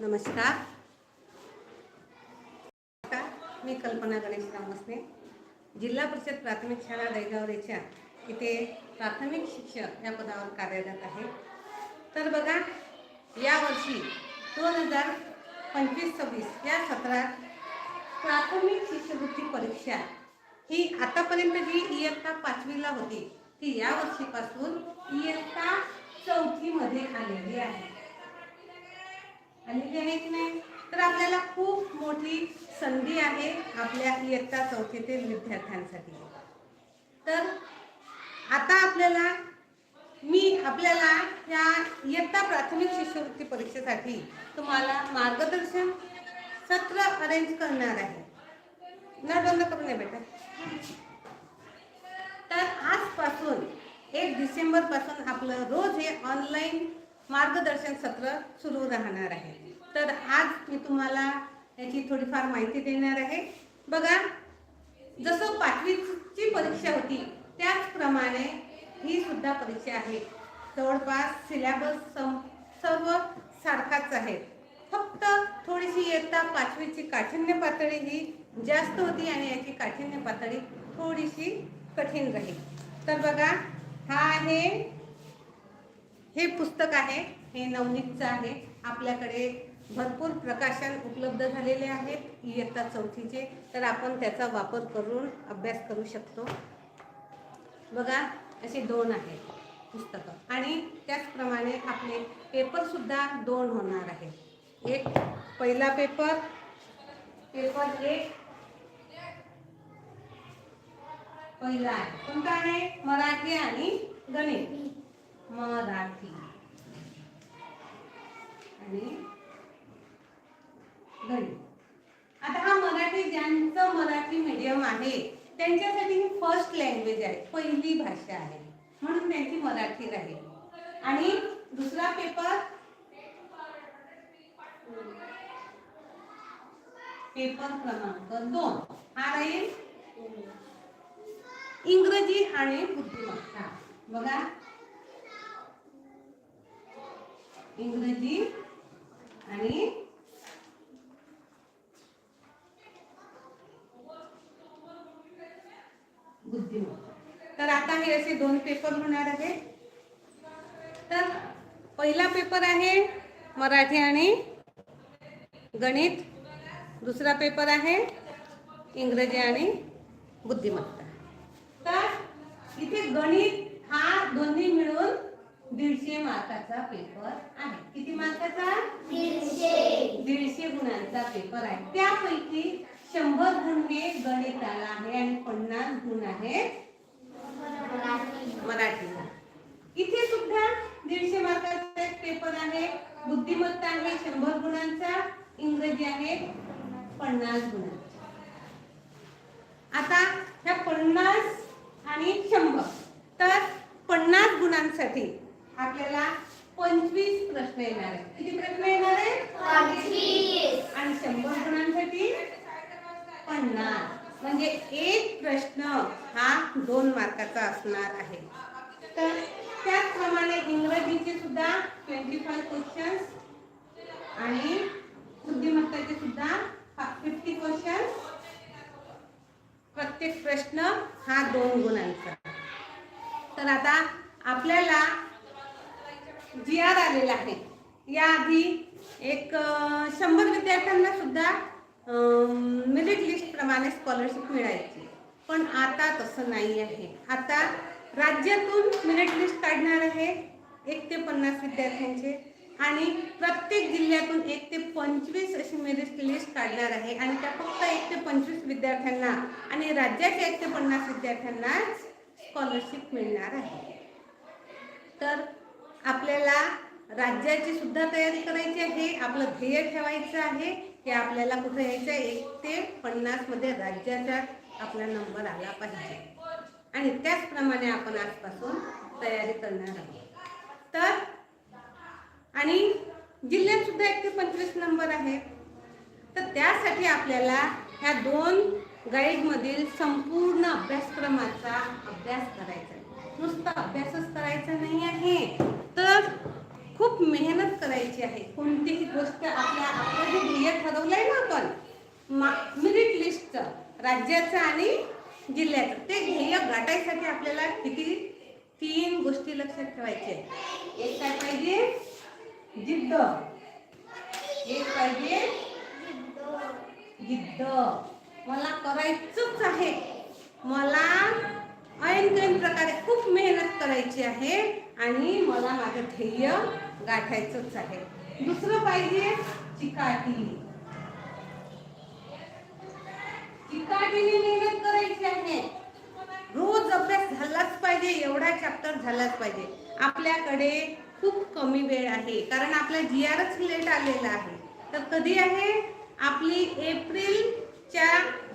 नमस्कार. मी कल्पना गणेश रामसने जिल्हा परिषद प्राथमिक शाळा दैगावरेच्या इथे प्राथमिक शिक्षक या पदावर कार्यरत आहे. तर बघा यावर्षी दोन हजार पंचवीस सव्वीस या सत्रात प्राथमिक शिष्यवृत्ती परीक्षा ही आतापर्यंत जी इयत्ता पाचवीला होती ती यावर्षीपासून इयत्ता चौथीमध्ये आलेली आहे. आलेली आहे की नाही तर आपल्याला खूप मोठी संधी आहे आपल्या इयत्ता चौथीतील विद्यार्थ्यांसाठी. तर आता आपल्याला मी आपल्याला या इयत्ता प्राथमिक शिष्यवृत्ती परीक्षेसाठी तुम्हाला मार्गदर्शन सत्र अरेंज करणार आहे. न बंद करू नये बेटा. तर आजपासून एक डिसेंबरपासून आपलं रोज हे ऑनलाईन मार्गदर्शन सत्र सुरू राहणार आहे. तर आज मी तुम्हाला याची थोडीफार माहिती देणार आहे. बघा जसं पाचवीची परीक्षा होती त्याचप्रमाणे ही सुद्धा परीक्षा आहे. जवळपास सिलेबस सर्व सारखाच आहे. फक्त थोडीशी इयत्ता पाचवीची काठिण्य पातळी ही जास्त होती आणि याची काठिण्य पातळी थोडीशी कठीण राहील. तर बघा हा आहे हे पुस्तक आहे हे नवनीतचं आहे. आपल्याकडे भरपूर प्रकाशन उपलब्ध झालेले आहेत इयत्ता चौथीचे. तर आपण त्याचा वापर करून अभ्यास करू शकतो. बघा असे दोन आहेत पुस्तकं. आणि त्याचप्रमाणे आपले पेपरसुद्धा दोन होणार आहेत. एक पहिला पेपर पेपर एक. पहिला आहे. कोणता आहे? मराठी आणि गणित. मराठी. आणि आता हा मराठी ज्यांचं मराठी मीडियम आहे त्यांच्यासाठी ही फर्स्ट लँग्वेज आहे पहिली भाषा आहे. म्हणून त्यांची मराठी राहील. आणि दुसरा पेपर पेपर क्रमांक दोन. हा राहील? इंग्रजी आणि बुद्धिमत्ता. बघा. इंग्रजी आणि बुद्धिमत्ता. तर आता हे असे दोन पेपर होणार आहे तर पहिला पेपर आहे मराठी आणि गणित. दुसरा पेपर आहे इंग्रजी आणि बुद्धिमत्ता. तर इथे गणित हा दोन्ही मिळून दीडशे मार्काचा पेपर आहे. किती मार्काचा? दीडशे. गुणांचा पेपर आहे. त्यापैकी शंभर गुण हे गणिताला आहे आणि पन्नास गुण आहेत मराठीला इथे सुद्धा दीडशे मार्काचा एक पेपर आहे. बुद्धिमत्ता आहे शंभर गुणांचा. इंग्रजी आहे पन्नास गुणांचा. आता ह्या पन्नास आणि शंभर तर पन्नास गुणांसाठी आपल्याला पंचवीस प्रश्न येणार आहेत. किती प्रश्न येणार आहेत? आणि शंभर गुणांसाठी पन्नास. म्हणजे एक प्रश्न हा दोन मार्काचा असणार आहे. तर त्याचप्रमाणे इंग्रजीचे सुद्धा ट्वेंटी फाय क्वेश्चन्स आणि बुद्धिमत्ताचे सुद्धा फिफ्टी क्वेश्चन्स प्रत्येक प्रश्न हा दोन गुणांचा. तर आता आपल्याला जी आर आलेला आहे. याआधी एक शंभर विद्यार्थ्यांना सुद्धा मेरिट लिस्टप्रमाणे स्कॉलरशिप मिळायची. पण आता तसं नाही आहे. आता राज्यातून मेरिट लिस्ट काढणार आहे एक ते पन्नास विद्यार्थ्यांचे आणि प्रत्येक जिल्ह्यातून एक ते पंचवीस अशी मेरिट लिस्ट काढणार आहे आणि त्या फक्त एक ते पंचवीस विद्यार्थ्यांना आणि राज्याच्या एक ते पन्नास विद्यार्थ्यांनाच स्कॉलरशिप मिळणार आहे. तर आपल्याला राज्याची सुद्धा तयारी करायची आहे आपलं ध्येय ठेवायचं आहे की आपल्याला कुठं यायचं आहे एक ते पन्नासमध्ये राज्याचा आपला नंबर आला पाहिजे. आणि त्याचप्रमाणे आपण आजपासून तयारी करणार आहोत. तर आणि जिल्ह्यात सुद्धा एक ते पंचवीस नंबर आहे. तर त्यासाठी आपल्याला ह्या दोन गाईडमधील संपूर्ण अभ्यासक्रमाचा अभ्यास करायचा आहे. नुसता अभ्यासच करायचा नाही आहे. तर खूप मेहनत करायची आहे. कोणतीही गोष्ट आपल्या आपलं जे ध्येय ठरवलं आहे ना आपण मेरिट लिस्टचं राज्याचं आणि जिल्ह्याचं. ते ध्येय गाठायसाठी आपल्याला किती? तीन गोष्टी लक्षात ठेवायच्या आहेत. एक काय पाहिजे? जिद्द. एक पाहिजे? जिद्द. मला करायचंच आहे. मला ऐन ऐन प्रकारे खूप मेहनत करायची आहे आणि मला माझं ध्येय गाठायचंच आहे. दुसरं पाहिजे चिकाटी. चिकाटीने मेहनत करायची आहे. रोज अभ्यास झालाच पाहिजे एवढा चॅप्टर झालाच पाहिजे. आपल्याकडे खूप कमी वेळ आहे कारण आपला जी आरच लेट आलेला आहे. तर कधी आहे? आपली एप्रिल च्या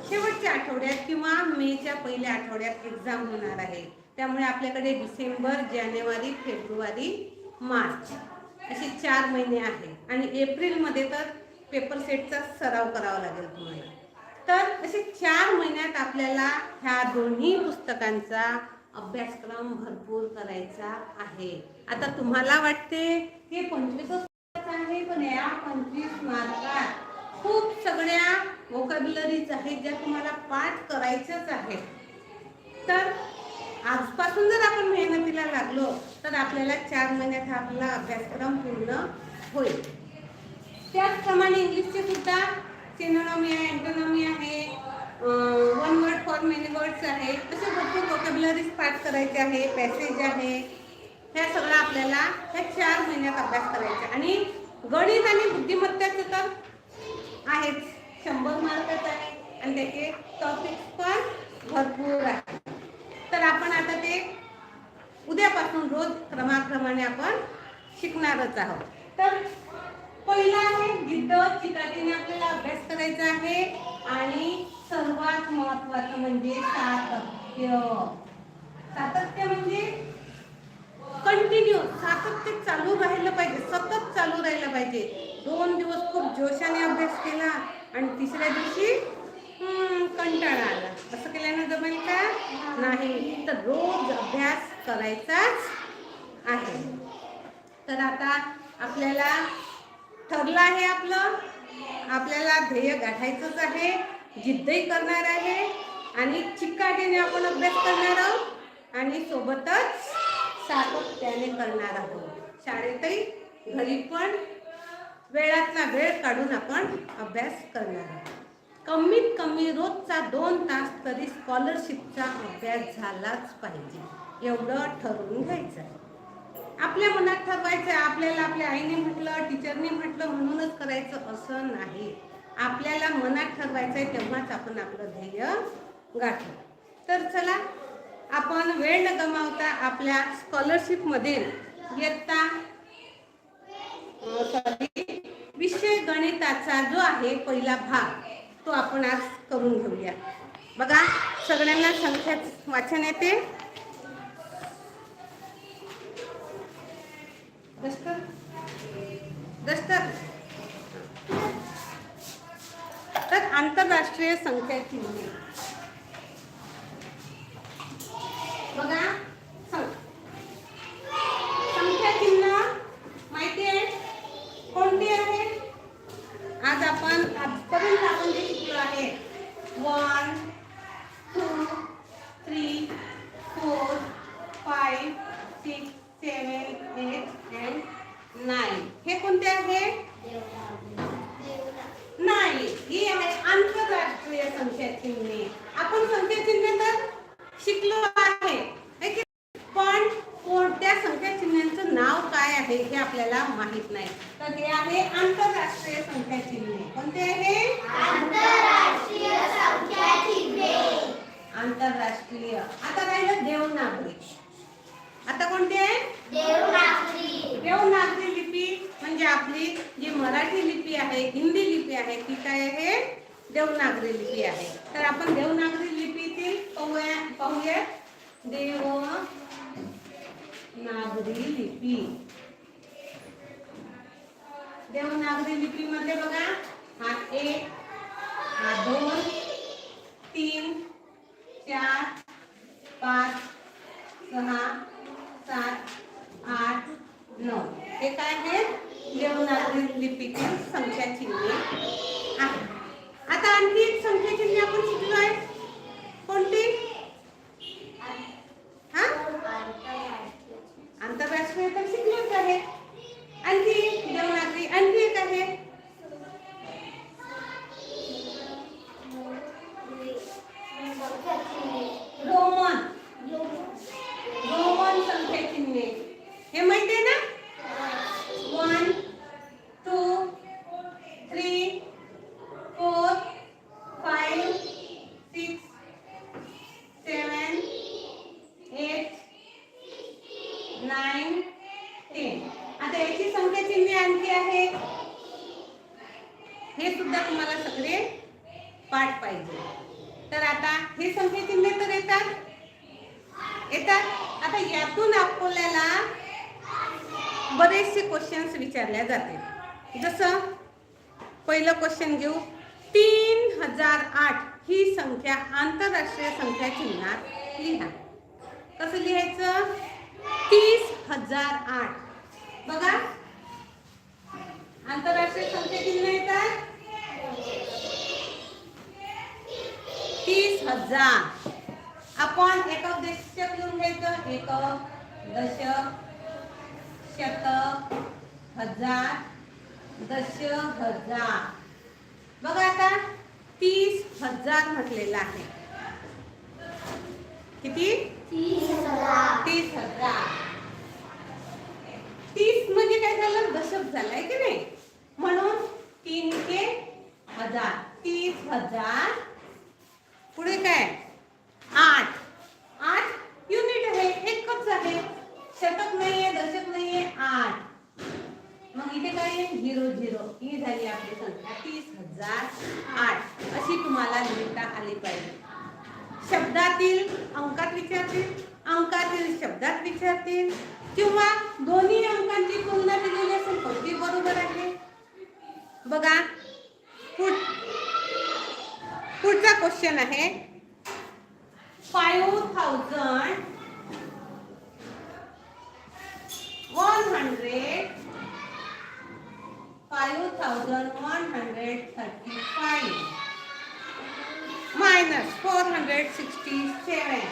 शेवटच्या आठवड्यात किंवा मेच्या पहिल्या आठवड्यात एक्झाम होणार आहे. त्यामुळे आपल्याकडे डिसेंबर जानेवारी फेब्रुवारी मार्च असे चार महिने आहे. आणि एप्रिलमध्ये तर पेपर सेटचा सराव करावा लागेल तुम्हाला. तर असे चार महिन्यात आपल्याला ह्या दोन्ही पुस्तकांचा अभ्यासक्रम भरपूर करायचा आहे. आता तुम्हाला वाटते हे पंचवीस आहे पण या पंचवीस मार्कात खूप सगळ्या वोकॅब्युलरीज आहेत ज्या तुम्हाला पाठ करायच्याच आहेत. तर आजपासून जर आपण मेहनतीला लागलो तर आपल्याला चार महिन्यात हा आपला अभ्यासक्रम पूर्ण होईल. त्याचप्रमाणे इंग्लिशचे सुद्धा सिनोनॉमी आहे अँटोनॉमी आहे one word for many words आहे. असे भरपूर वोकॅब्युलरीज पाठ करायचे आहे पॅसेज आहे. ह्या सगळं आपल्याला ह्या चार महिन्यात अभ्यास करायचा. आणि गणित आणि बुद्धिमत्ताचं तर आहेच. शंभर मार्कच आहे. आणि त्याचे टॉपिक्स पण भरपूर आहे तर आपण आता ते उद्यापासून रोज क्रमाक्रमाने आपण शिकणारच आहोत. तर पहिला आहे जिद्द चिकाटीने आपल्याला अभ्यास करायचा आहे. आणि सर्वात महत्वाचं म्हणजे सातत्य. सातत्य म्हणजे कंटिन्यू सातत्य चालू राहिलं पाहिजे सतत चालू राहिलं पाहिजे. दोन दिवस खूप जोशाने अभ्यास केला आणि तिसऱ्या दिवशी कंटाळा आला. असं केल्यानं जमेल का? नाही. तर रोज अभ्यास करायचाच आहे. तर आता आपल्याला ठरलं आहे आपलं. आपल्याला ध्येय गाठायचंच आहे जिद्दही करणार आहे आणि चिकाटीने आपण अभ्यास करणार आहोत आणि सोबतच सातत्याने करणार आहोत. शाळेतही घरी पण वेळातला वेळ काढून आपण अभ्यास करणार आहोत. कमीत कमी रोजचा दोन तास तरी स्कॉलरशिपचा अभ्यास झालाच पाहिजे. एवढं ठरवून घ्यायचं आहे आपल्या मनात ठरवायचं आहे आपल्याला आपल्या आईने म्हटलं टीचरने म्हटलं म्हणूनच करायचं असं नाही. आपल्याला मनात ठरवायचं आहे तेव्हाच आपण आपलं ध्येय गाठू. तर चला आपण वेळ न गमावता आपल्या स्कॉलरशिपमध्ये इयत्ता सॉरी विषय गणिताचा जो आहे पहिला भाग तो आपण आज करून घेऊया. बघा सगळ्यांना संख्या वाचन येते. दस्तर. दस्तर. तर आंतरराष्ट्रीय संख्या किती? बघा सं- संख्या चिन्ह माहिती आहे कोणती आहे आज आपण आजपर्यंत आपण जे शिकलो आहे वन देवनागरी लिपी आहे. तर आपण देवनागरी लिपीतील पाहूया पाहूया. देव लिपी. देवनागरी लिपीमध्ये बघा, हा एक, हा दोन, तीन, चार, पाच, सहा, सात, आठ, नऊ. हे काय आहे देवनागरी लिपीतील संख्या चिन्हे आहे आता आणखी एक संख्या चिन्ह आपण शिकलो आहे कोणती? हा? आंतरराष्ट्रीय तर शिकलोच आहे. आणखी देवनागरी आणखी एक आहे रोमन रोमन संख्या चिन्हे हे माहिती आहे ना one two three four five six seven eight nine ten आता याची संख्या चिन्हे आणखी आहे हे सुद्धा तुम्हाला सगळे पाठ पाहिजे तर आता हे संख्या चिन्हे तर येतात येतात आता यातून आपल्याला बरेचसे क्वेश्चन्स विचारले जाते जसं पहिलं क्वेश्चन घेऊ. तीन हजार आठ ही संख्या आंतरराष्ट्रीय संख्या चिन्हात लिहा. कसं लिहायचं? तीस हजार आठ. बघा. आंतरराष्ट्रीय संख्या चिन्ह येतात तीस हजार. आपण एकक देशक लिहून घ्यायचं? एकक दशक शतक हजार दश हजार. बघा आता तीस हजार म्हटलेलं आहे. किती? तीस हजार तीस म्हणजे काय झालं दशक झालंय की नाही म्हणून तीन के हजार तीस हजार पुढे काय आठ आठ युनिट आहे एकच आहे शतक नाहीये दशक नाहीये आठ मग इथे काय आहे झिरो झिरो ही झाली आपली संख्या तीस हजार आठ अशी तुम्हाला लिहिता आली पाहिजे शब्दातील अंकात विचारतील अंकातील शब्दात विचारतील किंवा दोन्ही अंकांची तुलना दिलेली असेल कोणती बरोबर आहे बघा पुढ पुढचा क्वेश्चन आहे. Five thousand one hundred five thousand one hundred thirty five minus four hundred sixty seven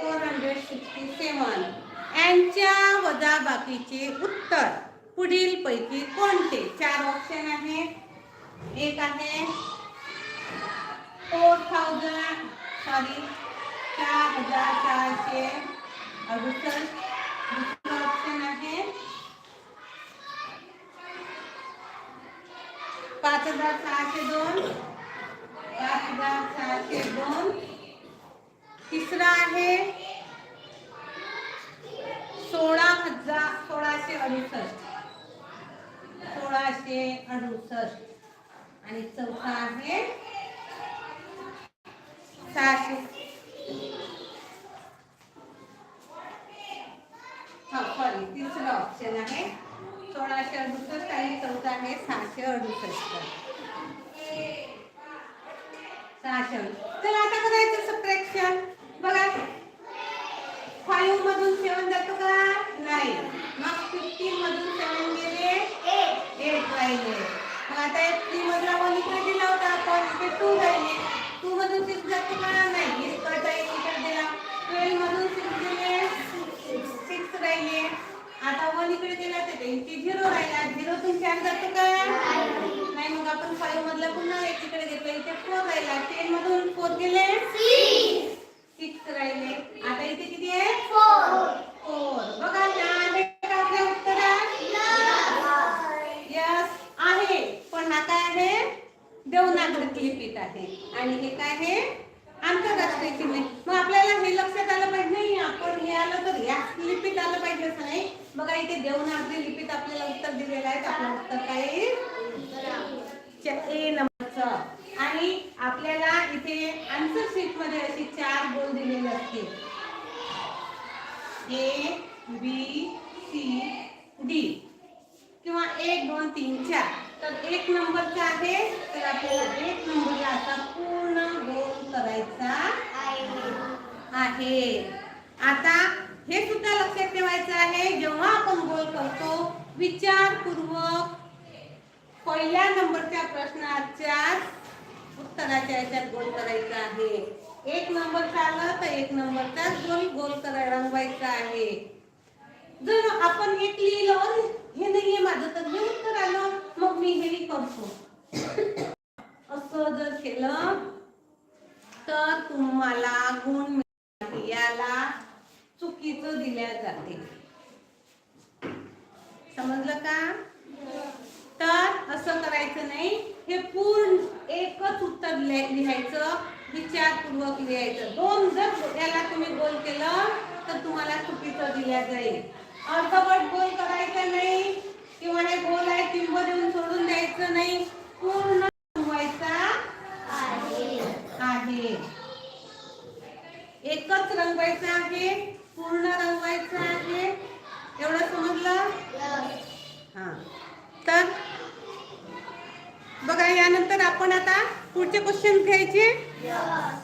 four hundred sixty seven यांच्या वजाबाकीचे उत्तर पुढील पैकी कोणते? चार ऑप्शन आहे एक आहे फोर थाउजंड सॉरी चार हजार चारशे अडुसष्ट. दुसरं ऑप्शन आहे पाच हजार सहाशे दोन पाच हजार सहाशे दोन. तिसरा आहे सोळा हजार सोळाशे अडुसष्ट. सोळाशे अडुसष्ट. आणि चौथा आहे सहाशे हा सॉरी तिसरा ऑप्शन आहे. सोळाशे अडुसष्ट आणि चौथा आहे सहाशे अडुसष्ट. सहाशे चला आता करायचं सबट्रॅक्शन बघा. फाईव्ह मधून सेवन जातो का? नाही. मग फिफ्टीन मधून सेवन गेले. एट राहिले. मग आता थ्री मधला वन इकडे दिला होता आपण इथे टू राहिले. टू मधून सिक्स जातो का नाही. इकडचा एक इकडे दिला. ट्वेल्व मधून सिक्स गेले सिक्स राहिले. आता वन इकडे गेला तर इथे झिरो राहिला. झिरोतून चार जातो का नाही मग आपण फाईव्ह मधला पुन्हा एक इकडे घेतला इथे फोर राहिला. टेन मधून फोर गेले. सिक्स राहिले. आता इथे किती आहे? फोर बघा देवनागरी लिपीत आहे. आणि हे काय आहे आंतरराष्ट्रीय चिन्ह मग आपल्याला हे लक्षात आलं पाहिजे. नाही आपण हे आलं तर या लिपीत आलं पाहिजे असं नाही. बघा इथे देवनागरी लिपीत आपल्याला उत्तर दिलेलं आहे. आपलं उत्तर काय च- ए नंबरचं. आणि आपल्याला इथे आन्सर शीटमध्ये अशी चार गोल दिलेले असते ए बी सी डी. किंवा एक दोन तीन चार. तर एक नंबरचा आहे तर आपल्याला एक नंबरला आता पूर्ण गोल करायचा आहे. आता हे सुद्धा लक्षात ठेवायचं आहे जेव्हा आपण गोल करतो विचारपूर्वक पहिल्या नंबरच्या प्रश्नाच्या उत्तराच्या याच्यात गोल करायचा आहे. एक नंबर आलं तर एक नंबरचाच गोल गोल करायला रंगवायचा आहे. जर आपण एक लिहिलं हे नाहीये माझं तर हे उत्तर आलं. मग मी हे करतो. असं जर केलं तर तुम्हाला गुण याला चुकीचं दिल्या जाते. समजलं का? तर असं करायचं नाही. हे पूर्ण एकच उत्तर लिहायचं विचारपूर्वक लिहायचं. दोन जर याला तुम्ही गोल केलं तर तुम्हाला चुकीचं दिल्या जाईल. अर्धवट गोल करायचं नाही किंवा हे गोल आहे टिंब देऊन सोडून द्यायचं नाही पूर्ण रंगवायचा आहे एकच रंगवायचं आहे पूर्ण रंगवायचं आहे एवढं समजलं हा तर बघा यानंतर आपण आता पुढचे क्वेश्चन घ्यायचे हा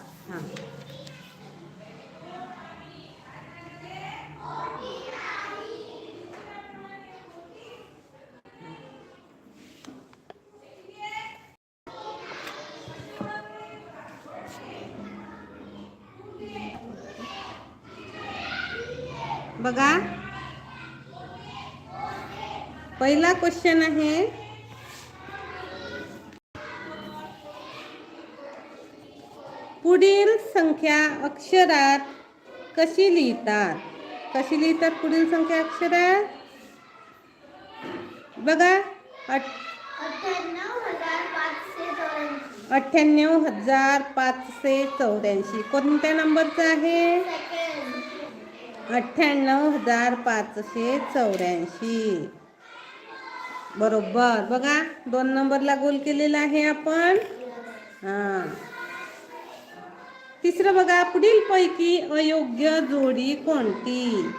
बघा. पहिला क्वेश्चन आहे. पुढील संख्या अक्षरात कशी लिहितात? कशी लिहितात पुढील संख्या अक्षरात? बघा. अठ- अठ्ठ्याण्णव हजार पाचशे चौऱ्याऐंशी. कोणत्या नंबरचं आहे? अठ्ठ्याण्णव हजार पाचशे चौऱ्याऐंशी. बरोबर. बघा दोन नंबरला गोल केलेला आहे आपण. हा. तिसरं बघा पुढील पैकी अयोग्य जोडी कोणती?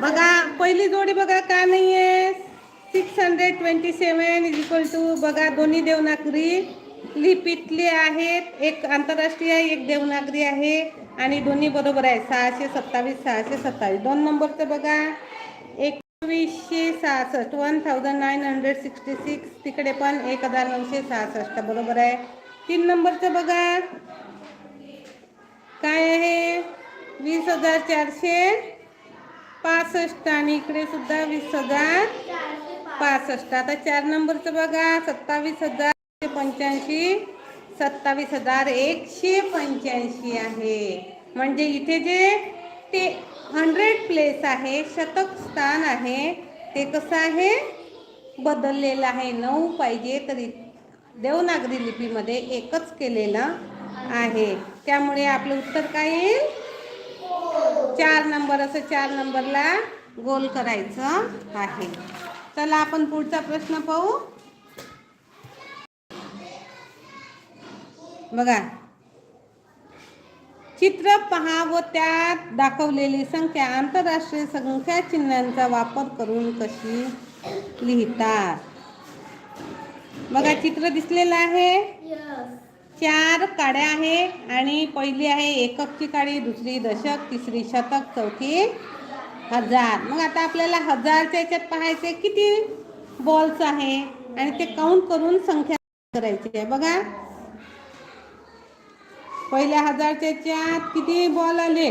बघा पहिली जोडी बघा का नाही आहे six hundred twenty seven is equal to बघा दोन्ही देवनागरी. लिपीतले आहेत एक आंतरराष्ट्रीय एक देवनागरी आहे आणि दोन्ही बरोबर आहे सहाशे सत्तावीस सहाशे सत्तावीस. दोन नंबरचं बघा. एकवीसशे सहासष्ट one thousand nine hundred sixty six. तिकडे पण एक हजार नऊशे सहासष्ट बरोबर आहे. तीन नंबरचं बघा. काय आहे? वीस हजार चारशे पासष्ट आणि इकडे सुद्धा वीस हजार पासष्ट. आता चार नंबरचं बघा. सत्तावीस हजार पंच्याऐंशी सत्तावीस हजार एकशे पंच्याऐंशी आहे. म्हणजे इथे जे ते हंड्रेड प्लेस आहे शतक स्थान आहे ते कसं आहे? बदललेलं आहे. नऊ पाहिजे तरी देवनागरी लिपीमध्ये एकच केलेलं आहे. त्यामुळे आपलं उत्तर काय येईल? चार नंबर असं चार नंबरला गोल करायचं आहे. चला आपण पुढचा प्रश्न पाहू. बघा. चित्र पहा व त्यात दाखवलेली संख्या आंतरराष्ट्रीय संख्या चिन्हांचा वापर करून कशी लिहितात. बघा चित्र दिसलेलं आहे. चार काड्या आहे आणि पहिली आहे एककची काडी दुसरी दशक तिसरी शतक चौथी हजार. मग आता आपल्याला हजारच्या याच्यात पाहायचे किती बॉल्स आहे आणि ते काउंट करून संख्या करायची आहे. बघा. पहिल्या हजारच्या याच्यात किती बॉल आले?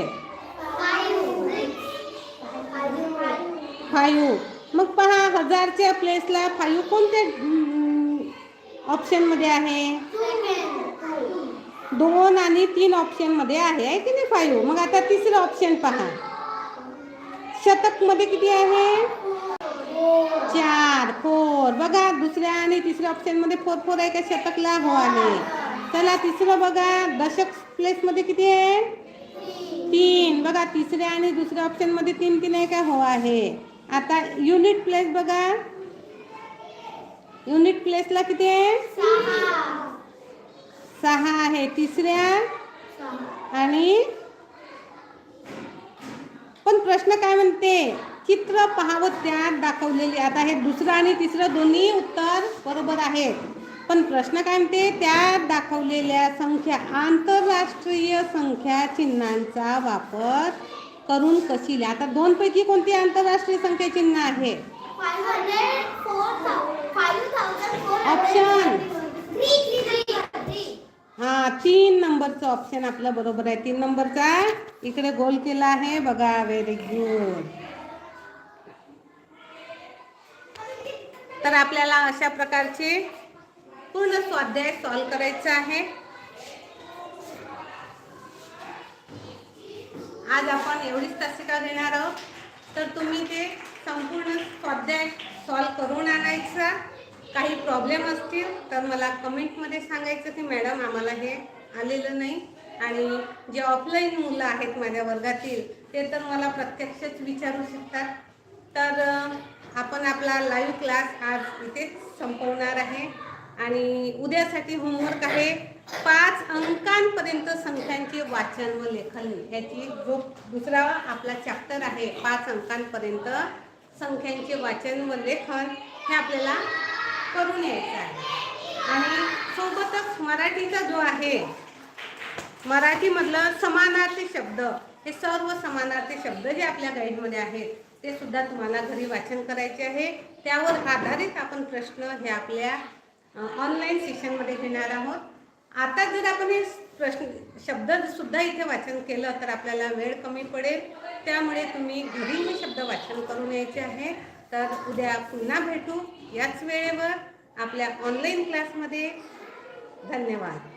फायू मग पहा हजारच्या प्लेसला फायू कोणत्या ऑप्शनमध्ये आहे? दोन आणि तीन ऑप्शनमध्ये आहे आहे की नाही फाईव्ह? मग आता तिसरं ऑप्शन पहा. शतकमध्ये किती आहे? चार फोर बघा दुसऱ्या आणि तिसऱ्या ऑप्शनमध्ये फोर फोर आहे का? शतकला हो आहे. चला तिसरं बघा. दशक प्लेस मध्ये किती आहे? तीन. बघा तिसऱ्या आणि दुसऱ्या ऑप्शनमध्ये तीन तीन आहे का हो आहे. आता युनिट प्लेस बघा. युनिट प्लेसला किती आहे? सहा आहे. तिसऱ्या आणि पण प्रश्न काय म्हणते? चित्र पाहावं त्यात दाखवलेली. आता हे दुसरं आणि तिसरं दोन्ही उत्तर बरोबर आहेत. पण प्रश्न काय म्हणते त्यात दाखवलेल्या संख्या आंतरराष्ट्रीय संख्या चिन्हांचा वापर करून कशी लिहा आता दोन पैकी कोणती आंतरराष्ट्रीय संख्या चिन्ह आहे? ऑप्शन हा तीन नंबरचं ऑप्शन आपलं बरोबर आहे. तीन नंबरचा इकडे गोल केला आहे. बघा व्हेरी गुड तर आपल्याला अशा प्रकारचे पूर्ण स्वाध्याय सॉल्व करायचा आहे. आज आपण एवढीच तासिका घेणार आहोत. तर तुम्ही ते संपूर्ण स्वाध्याय सॉल्व करून आणायचा. काही प्रॉब्लेम असतील तर मला कमेंटमध्ये सांगायचं की मॅडम आम्हाला हे आलेलं नाही. आणि जे ऑफलाईन मुलं आहेत माझ्या वर्गातील ते तर मला प्रत्यक्षच विचारू शकतात. तर आपण आपला लाईव्ह क्लास आज इथेच संपवणार आहे. आणि उद्यासाठी होमवर्क आहे. पाच अंकांपर्यंत संख्यांचे वाचन व लेखन. याची जो दुसरा आपला चॅप्टर आहे. पाच अंकांपर्यंत संख्यांचे वाचन व लेखन हे आपल्याला करून यायचं आहे. आणि सोबतच मराठीचा जो आहे मराठीमधलं समानार्थी शब्द हे सर्व समानार्थी शब्द जे आपल्या गाईडमध्ये आहेत ते सुद्धा तुम्हाला घरी वाचन करायचे आहे. त्यावर आधारित आपण प्रश्न हे आपल्या ऑनलाईन शिक्षणमध्ये घेणार आहोत. आता जर आपण हे प्रश्न शब्द सुद्धा इथे वाचन केलं तर आपल्याला वेळ कमी पडेल. त्यामुळे तुम्ही घरी हे शब्द वाचन करून यायचे आहे. तर उद्या पुन्हा भेटू याच वेळेवर आपल्या ऑनलाईन क्लासमध्ये धन्यवाद.